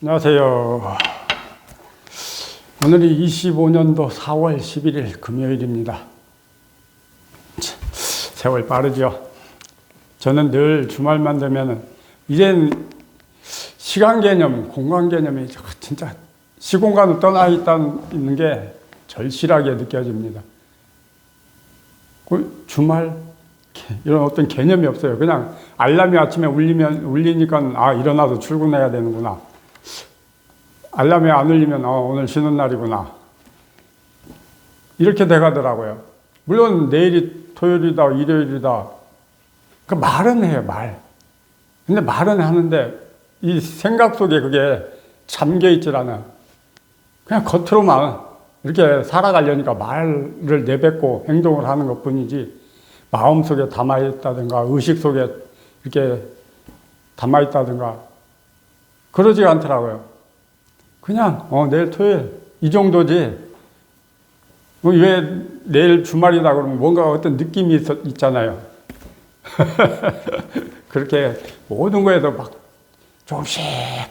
안녕하세요. 오늘이 25년도 4월 11일 금요일입니다. 참, 세월 빠르죠. 저는 늘 주말만 되면은 이젠 시간 개념, 공간 개념이 저- 진짜 시공간을 떠나 있다는 게 절실하게 느껴집니다. 그 주말 이런 어떤 개념이 없어요. 그냥 알람이 아침에 울리면 울리니까 아 일어나서 출근해야 되는구나. 알람이 안 울리면 어, 오늘 쉬는 날이구나. 이렇게 돼가더라고요. 물론 내일이 토요일이다, 일요일이다. 그 말은 해요, 말. 근데 말은 하는데 이 생각 속에 그게 잠겨 있질 않아. 그냥 겉으로만 이렇게 살아가려니까 말을 내뱉고 행동을 하는 것 뿐이지 마음 속에 담아있다든가 의식 속에 이렇게 담아있다든가 그러지 않더라고요. 그냥 어 내일 토요일 이 정도지. 뭐왜 내일 주말이다 그러면 뭔가 어떤 느낌이 있, 있잖아요. 그렇게 모든 거에도 막 조금씩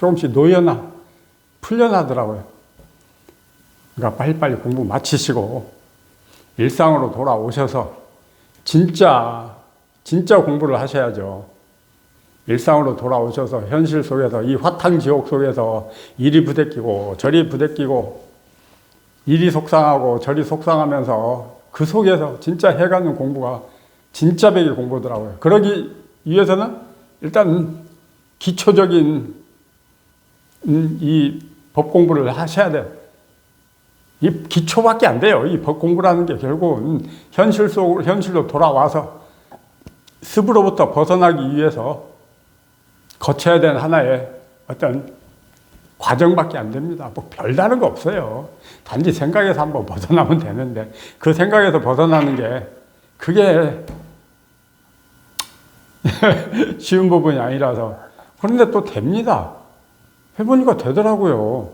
조금씩 놓여나 풀려나더라고요. 그러니까 빨리빨리 공부 마치시고 일상으로 돌아오셔서 진짜 진짜 공부를 하셔야죠. 일상으로 돌아오셔서 현실 속에서 이 화탕 지옥 속에서 이리 부대끼고 저리 부대끼고 이리 속상하고 저리 속상하면서 그 속에서 진짜 해가는 공부가 진짜 배기 공부더라고요. 그러기 위해서는 일단 기초적인 음, 이법 공부를 하셔야 돼요. 이 기초밖에 안 돼요. 이 법 공부라는 게 결국은 현실 속 현실로 돌아와서 습으로부터 벗어나기 위해서 거쳐야 되는 하나의 어떤 과정밖에 안 됩니다. 뭐 별다른 거 없어요. 단지 생각에서 한번 벗어나면 되는데 그 생각에서 벗어나는 게 그게 쉬운 부분이 아니라서 그런데 또 됩니다. 해보니까 되더라고요.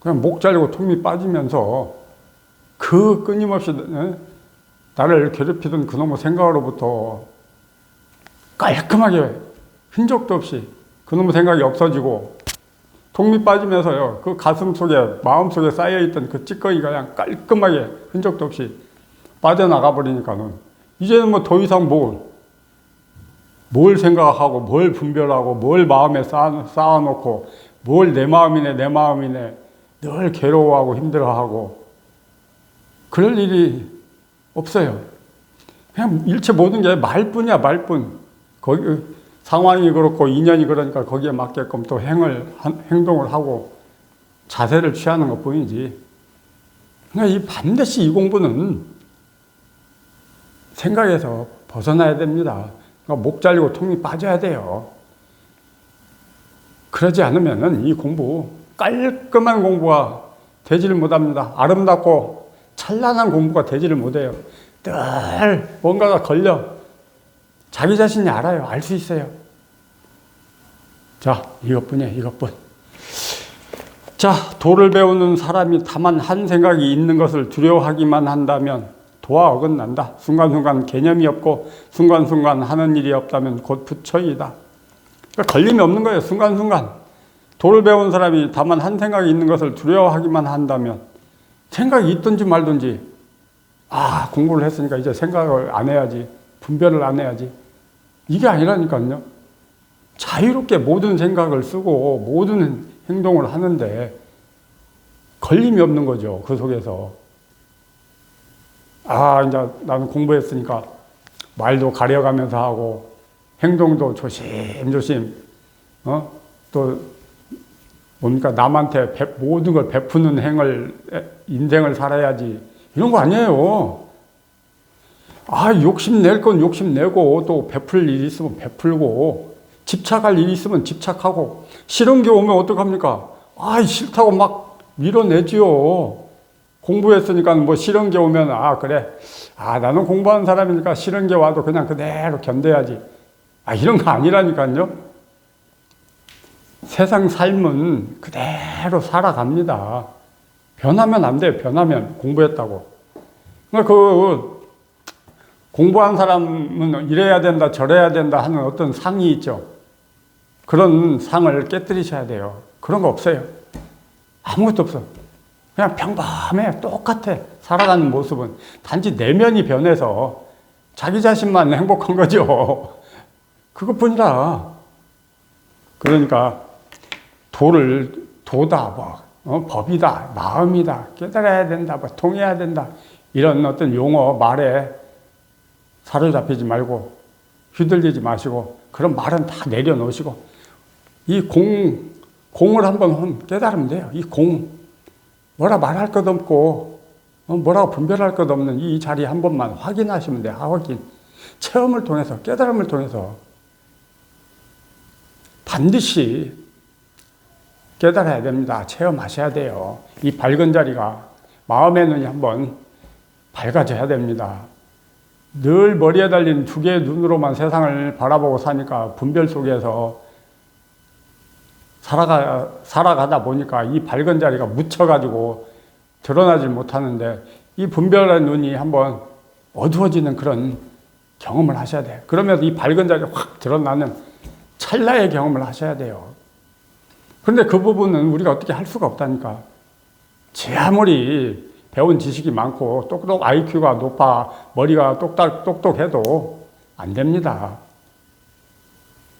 그냥 목 잘리고 통이 빠지면서 그 끊임없이 에? 나를 괴롭히던 그놈의 생각으로부터 깔끔하게 흔적도 없이 그놈의 생각이 없어지고 통이 빠지면서요 그 가슴 속에 마음 속에 쌓여있던 그 찌꺼기가 그냥 깔끔하게 흔적도 없이 빠져나가 버리니까는 이제는 뭐 더 이상 뭘, 뭘 생각하고 뭘 분별하고 뭘 마음에 쌓아, 쌓아놓고 뭘 내 마음이네 내 마음이네 늘 괴로워하고 힘들어하고 그럴 일이 없어요. 그냥 일체 모든 게 말뿐이야 말뿐. 거기 상황이 그렇고 인연이 그러니까 거기에 맞게끔 또 행을 한- 행동을 하고 자세를 취하는 것 뿐이지. 그러니까 이 반드시 이 공부는 생각에서 벗어나야 됩니다. 그러니까 목 잘리고 통이 빠져야 돼요. 그러지 않으면은 이 공부 깔끔한 공부가 되지를 못합니다. 아름답고 찬란한 공부가 되지를 못해요. 늘 뭔가가 걸려. 자기 자신이 알아요. 알 수 있어요. 자, 이것뿐이에요. 이것뿐. 자, 도를 배우는 사람이 다만 한 생각이 있는 것을 두려워하기만 한다면 도와 어긋난다. 순간순간 개념이 없고 순간순간 하는 일이 없다면 곧 부처이다. 그러니까 걸림이 없는 거예요. 순간순간. 도를 배운 사람이 다만 한 생각이 있는 것을 두려워하기만 한다면 생각이 있든지 말든지 아 공부를 했으니까 이제 생각을 안 해야지 분별을 안 해야지 이게 아니라니까요. 자유롭게 모든 생각을 쓰고 모든 행동을 하는데 걸림이 없는 거죠 그 속에서. 아 이제 나는 공부했으니까 말도 가려가면서 하고 행동도 조심조심 어 또 뭡니까? 남한테 배- 모든 걸 베푸는 행을 인생을 살아야지. 이런 거 아니에요. 아 욕심 낼 건 욕심 내고 또 베풀 일이 있으면 베풀고 집착할 일이 있으면 집착하고 싫은 게 오면 어떡합니까? 아 싫다고 막 밀어내지요. 공부했으니까 뭐 싫은 게 오면 아 그래 아 나는 공부하는 사람이니까 싫은 게 와도 그냥 그대로 견뎌야지. 아 이런 거 아니라니까요. 세상 삶은 그대로 살아갑니다. 변하면 안 돼요. 변하면 공부했다고. 그러니까 그 공부한 사람은 이래야 된다, 저래야 된다 하는 어떤 상이 있죠. 그런 상을 깨뜨리셔야 돼요. 그 그런 거 없어요. 아무것도 없어. 그냥 평범해. 똑같아. 살아가는 모습은. 단지 내면이 변해서 자기 자신만 행복한 거죠. 그것뿐이라. 그러니까 도를 도다 뭐 어, 법이다 마음이다 깨달아야 된다 뭐 통해야 된다 이런 어떤 용어 말에 사로잡히지 말고 휘둘리지 마시고 그런 말은 다 내려놓으시고 이 공 공을 한번 깨달으면 돼요 이 공 뭐라 말할 것 없고 어, 뭐라고 분별할 것 없는 이 자리 한 번만 확인하시면 돼요 확인 체험을 통해서 깨달음을 통해서 반드시 깨달아야 됩니다. 체험하셔야 돼요. 이 밝은 자리가 마음의 눈이 한번 밝아져야 됩니다. 늘 머리에 달린 두 개의 눈으로만 세상을 바라보고 사니까 분별 속에서 살아가, 살아가다 보니까 이 밝은 자리가 묻혀가지고 드러나질 못하는데 이 분별의 눈이 한번 어두워지는 그런 경험을 하셔야 돼요. 그러면서 이 밝은 자리가 확 드러나는 찰나의 경험을 하셔야 돼요. 그런데 그 부분은 우리가 어떻게 할 수가 없다니까. 제 아무리 배운 지식이 많고 똑똑 IQ가 높아 머리가 똑딱 똑똑해도 안 됩니다.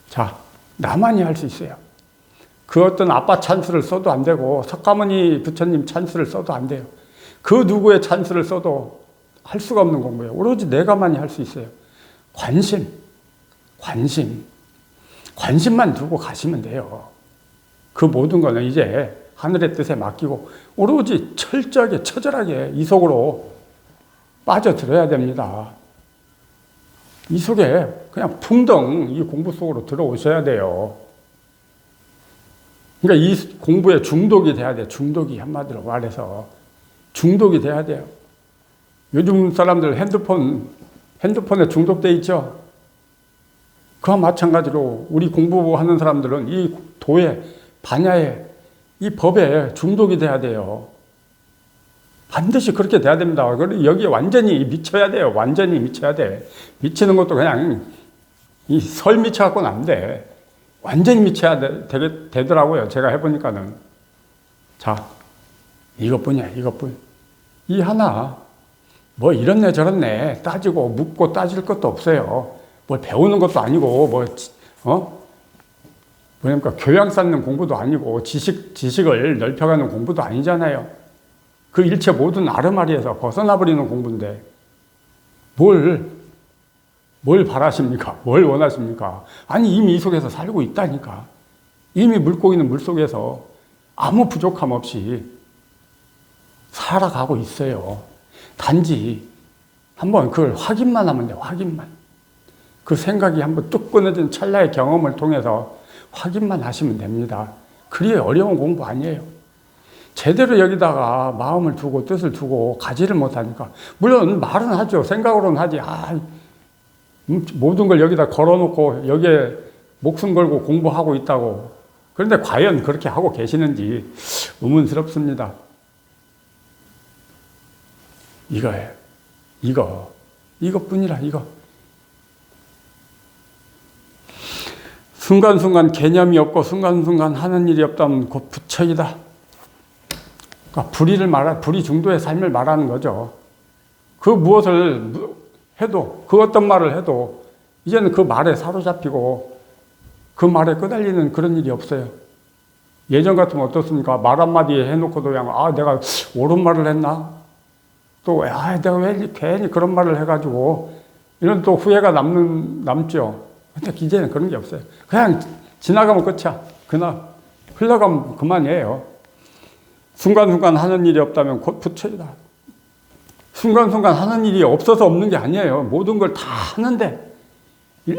자, 나만이 할 수 있어요. 그 어떤 아빠 찬스를 써도 안 되고 석가모니 부처님 찬스를 써도 안 돼요. 그 누구의 찬스를 써도 할 수가 없는 공부예요. 오로지 내가만이 할 수 있어요. 관심, 관심, 관심만 두고 가시면 돼요. 그 모든 거는 이제 하늘의 뜻에 맡기고 오로지 철저하게 처절하게 이 속으로 빠져들어야 됩니다. 이 속에 그냥 풍덩 이 공부 속으로 들어오셔야 돼요. 그러니까 이 공부에 중독이 돼야 돼. 중독이 한마디로 말해서 중독이 돼야 돼요. 요즘 사람들 핸드폰 핸드폰에 중독돼 있죠. 그와 마찬가지로 우리 공부하는 사람들은 이 도에 반야에 이 법에 중독이 돼야 돼요. 반드시 그렇게 돼야 됩니다. 여기에 완전히 미쳐야 돼요. 완전히 미쳐야 돼. 미치는 것도 그냥 이 설 미쳐갖고는 안 돼. 완전히 미쳐야 되, 되, 되더라고요. 제가 해보니까는. 자, 이것뿐이야, 이것뿐. 이 하나, 뭐 이렇네 저렇네 따지고 묻고 따질 것도 없어요. 뭘 배우는 것도 아니고, 뭐, 어? 뭐냐니까 교양 쌓는 공부도 아니고 지식, 지식을 넓혀가는 공부도 아니잖아요. 그 일체 모든 아르마리에서 벗어나버리는 공부인데 뭘, 뭘 바라십니까? 뭘 원하십니까? 아니, 이미 이 속에서 살고 있다니까. 이미 물고기는 물 속에서 아무 부족함 없이 살아가고 있어요. 단지 한번 그걸 확인만 하면 돼, 확인만. 그 생각이 한번 뚝 끊어진 찰나의 경험을 통해서 확인만 하시면 됩니다. 그리 어려운 공부 아니에요. 제대로 여기다가 마음을 두고 뜻을 두고 가지를 못하니까 물론 말은 하죠. 생각으로는 하지. 아, 음, 모든 걸 여기다 걸어놓고 여기에 목숨 걸고 공부하고 있다고. 그런데 과연 그렇게 하고 계시는지 의문스럽습니다. 이거예요. 이거. 이것뿐이라, 이거. 순간순간 개념이 없고 순간순간 하는 일이 없다면 곧 부처이다. 그러니까 불의를 말하, 불의 중도의 삶을 말하는 거죠. 그 무엇을 해도, 그 어떤 말을 해도, 이제는 그 말에 사로잡히고, 그 말에 끄달리는 그런 일이 없어요. 예전 같으면 어떻습니까? 말 한마디에 해놓고도 그냥, 아, 내가 옳은 말을 했나? 또, 아, 내가 왜 괜히 그런 말을 해가지고, 이런 또 후회가 남는, 남죠. 근데 이제는 그런 게 없어요. 그냥 지나가면 끝이야. 그날 흘러가면 그만이에요. 순간순간 하는 일이 없다면 곧 부처이다. 순간순간 하는 일이 없어서 없는 게 아니에요. 모든 걸 다 하는데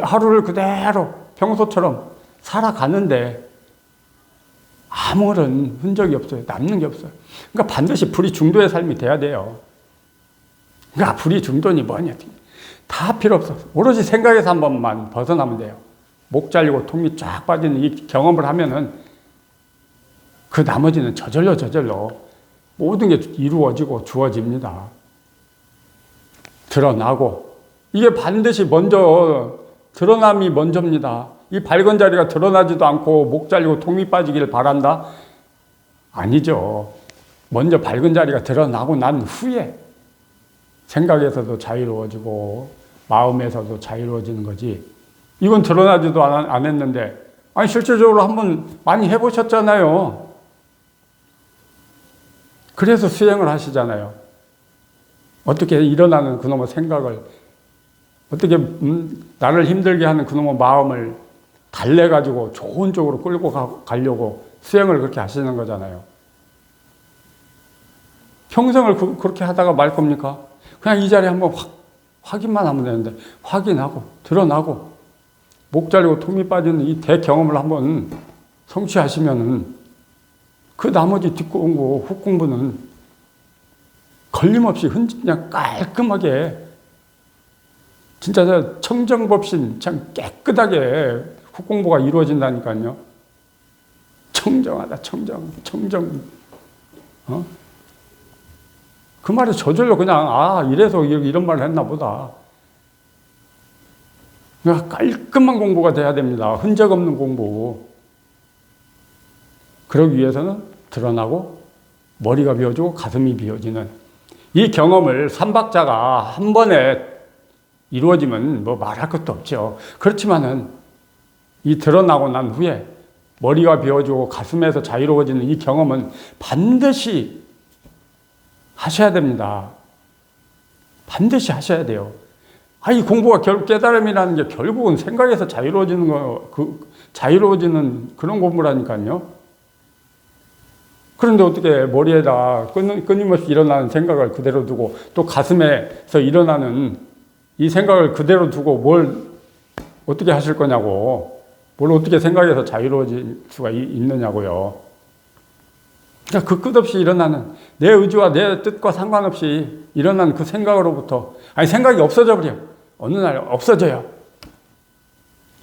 하루를 그대로 평소처럼 살아가는데 아무런 흔적이 없어요. 남는 게 없어요. 그러니까 반드시 불이 중도의 삶이 돼야 돼요. 그러니까 불이 중도니 뭐냐. 다 필요 없어. 오로지 생각에서 한 번만 벗어나면 돼요. 목 잘리고 통이 쫙 빠지는 이 경험을 하면은 그 나머지는 저절로 저절로 모든 게 이루어지고 주어집니다. 드러나고 이게 반드시 먼저 드러남이 먼저입니다. 이 밝은 자리가 드러나지도 않고 목 잘리고 통이 빠지길 바란다? 아니죠. 먼저 밝은 자리가 드러나고 난 후에 생각에서도 자유로워지고 마음에서도 자유로워지는 거지. 이건 드러나지도 했는데, 아니, 실질적으로 한번 많이 해보셨잖아요. 그래서 수행을 하시잖아요. 어떻게 일어나는 그놈의 생각을, 어떻게 음, 나를 힘들게 하는 그놈의 마음을 달래가지고 좋은 쪽으로 끌고 가, 가려고 수행을 그렇게 하시는 거잖아요. 평생을 그, 그렇게 하다가 말 겁니까? 그냥 이 자리에 한번 확, 확인만 하면 되는데, 확인하고, 드러나고, 목 잘리고 통이 빠지는 이 대경험을 한번 성취하시면은, 그 나머지 뒷공부, 훅공부는 걸림없이 흔 그냥 깔끔하게, 진짜 저 청정법신 참 깨끗하게 훅공부가 이루어진다니까요. 청정하다, 청정, 청정. 어? 그 말이 저절로 그냥, 아, 이래서 이런 말을 했나 보다. 깔끔한 공부가 돼야 됩니다. 흔적 없는 공부. 그러기 위해서는 드러나고, 머리가 비어지고, 가슴이 비어지는 이 경험을 삼박자가 한 번에 이루어지면 뭐 말할 것도 없죠. 그렇지만은 이 드러나고 난 후에 머리가 비어지고 가슴에서 자유로워지는 이 경험은 반드시 하셔야 됩니다. 반드시 하셔야 돼요. 아, 이 공부가 결국 깨달음이라는 게 결국은 생각에서 자유로워지는 거, 그, 자유로워지는 그런 공부라니까요. 그런데 어떻게 머리에다 끊, 끊임없이 일어나는 생각을 그대로 두고 또 가슴에서 일어나는 이 생각을 그대로 두고 뭘 어떻게 하실 거냐고, 뭘 어떻게 생각해서 자유로워질 수가 있느냐고요. 그러니까 그 끝없이 일어나는 내 의지와 내 뜻과 상관없이 일어나는 그 생각으로부터 아니 생각이 없어져 버려. 어느 날 없어져요.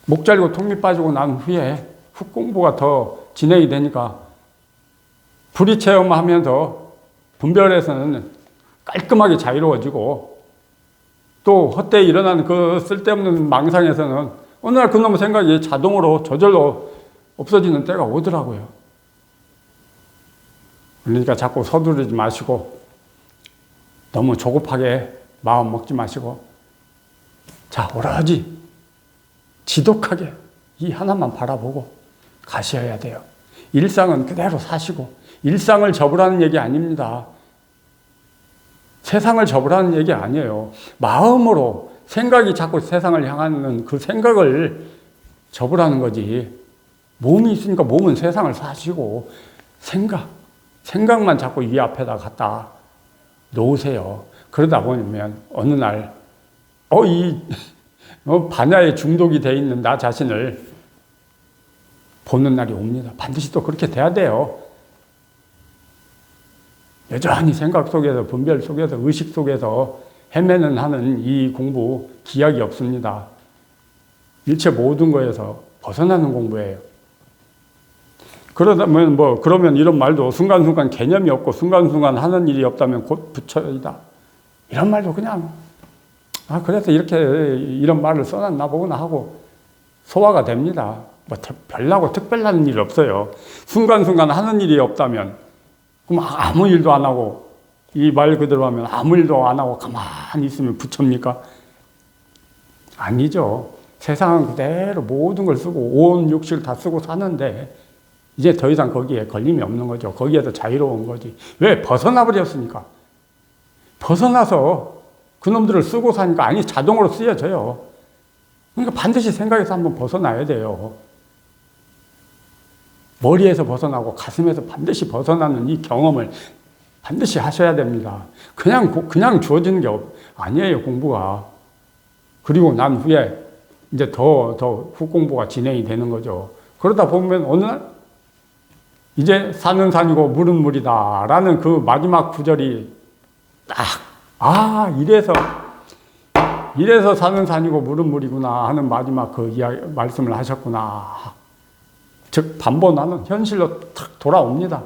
목 잘리고 통이 빠지고 난 후에 훅 공부가 더 진행이 되니까 불이 체험하면서 분별에서는 깔끔하게 자유로워지고 또 헛되이 일어나는 그 쓸데없는 망상에서는 어느 날 그놈의 생각이 자동으로 저절로 없어지는 때가 오더라고요. 그러니까 자꾸 서두르지 마시고 너무 조급하게 마음 먹지 마시고 자 오로지 지독하게 이 하나만 바라보고 가셔야 돼요. 일상은 그대로 사시고 일상을 접으라는 얘기 아닙니다. 세상을 접으라는 얘기 아니에요. 마음으로 생각이 자꾸 세상을 향하는 그 생각을 접으라는 거지. 몸이 있으니까 몸은 세상을 사시고 생각 생각만 자꾸 이 앞에다 갖다 놓으세요. 그러다 보면 어느 날, 어, 이, 어, 반야에 중독이 돼 있는 나 자신을 보는 날이 옵니다. 반드시 또 그렇게 돼야 돼요. 여전히 생각 속에서, 분별 속에서, 의식 속에서 헤매는 하는 이 공부 기약이 없습니다. 일체 모든 거에서 벗어나는 공부예요. 그러다면 뭐 그러면 이런 말도 순간순간 개념이 없고 순간순간 하는 일이 없다면 곧 부처이다. 이런 말도 그냥 아 그래서 이렇게 이런 말을 써놨나 보구나 하고 소화가 됩니다. 뭐 별나고 특별한 일 없어요. 순간순간 하는 일이 없다면 그럼 아무 일도 안 하고 이 말 그대로 하면 아무 일도 안 하고 가만히 있으면 부처입니까? 아니죠. 세상은 그대로 모든 걸 쓰고 온 육실 다 쓰고 사는데 이제 더 이상 거기에 걸림이 없는 거죠. 거기에서 자유로운 거지. 왜? 벗어나 버렸으니까. 벗어나서 그놈들을 쓰고 사니까 아니 자동으로 쓰여져요. 그러니까 반드시 생각에서 한번 벗어나야 돼요. 머리에서 벗어나고 가슴에서 반드시 벗어나는 이 경험을 반드시 하셔야 됩니다. 그냥, 그냥 주어지는 게 아니에요, 공부가. 그리고 난 후에 이제 더, 더 후공부가 진행이 되는 거죠. 그러다 보면 어느 날 이제 산은 산이고 물은 물이다. 라는 그 마지막 구절이 딱, 아, 이래서, 이래서 산은 산이고 물은 물이구나 하는 마지막 그 이야기, 말씀을 하셨구나. 즉, 반번하는 현실로 탁 돌아옵니다.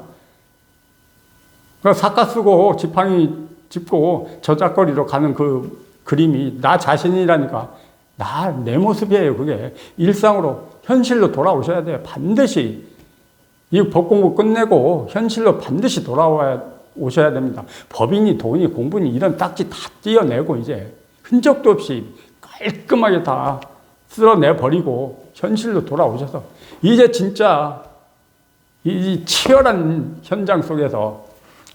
그 사카 쓰고 지팡이 짚고 저작거리로 가는 그 그림이 나 자신이라니까. 나, 내 모습이에요, 그게. 일상으로 현실로 돌아오셔야 돼요. 반드시 이 법 공부 끝내고 현실로 반드시 돌아와야 오셔야 됩니다. 법인이 돈이 공부니 이런 딱지 다 띄어내고 이제 흔적도 없이 깔끔하게 다 쓸어내 버리고 현실로 돌아오셔서 이제 진짜 이 치열한 현장 속에서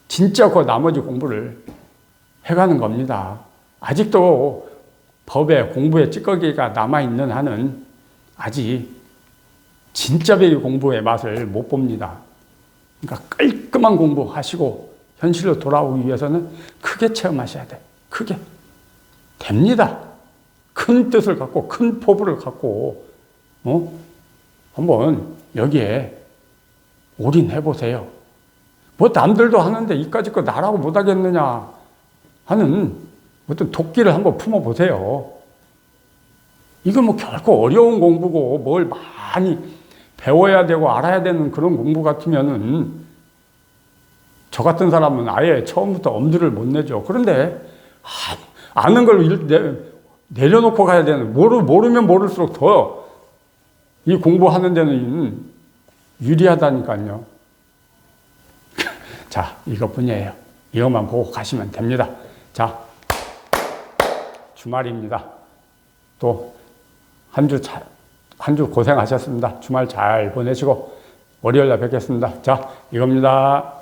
진짜 그 나머지 공부를 해가는 겁니다. 아직도 법에 공부에 찌꺼기가 남아있는 한은 아직 진짜 배기 공부의 맛을 못 봅니다. 그러니까 깔끔한 공부하시고 현실로 돌아오기 위해서는 크게 체험하셔야 돼. 크게. 됩니다. 큰 뜻을 갖고 큰 포부를 갖고 어? 한번 여기에 올인해 보세요. 뭐 남들도 하는데 이까짓 거 나라고 못 하겠느냐 하는 어떤 도끼를 한번 품어 보세요. 이건 뭐 결코 어려운 공부고 뭘 많이 배워야 되고 알아야 되는 그런 공부 같으면은 저 같은 사람은 아예 처음부터 엄두를 못 내죠. 그런데 아, 아는 걸 내려놓고 가야 되는 모르 모르면 모를수록 더 이 공부하는 데는 유리하다니까요. 자, 이것뿐이에요. 이것만 보고 가시면 됩니다. 자, 주말입니다. 또 한 주 한 주 고생하셨습니다. 주말 잘 보내시고 월요일 날 뵙겠습니다. 자, 이겁니다.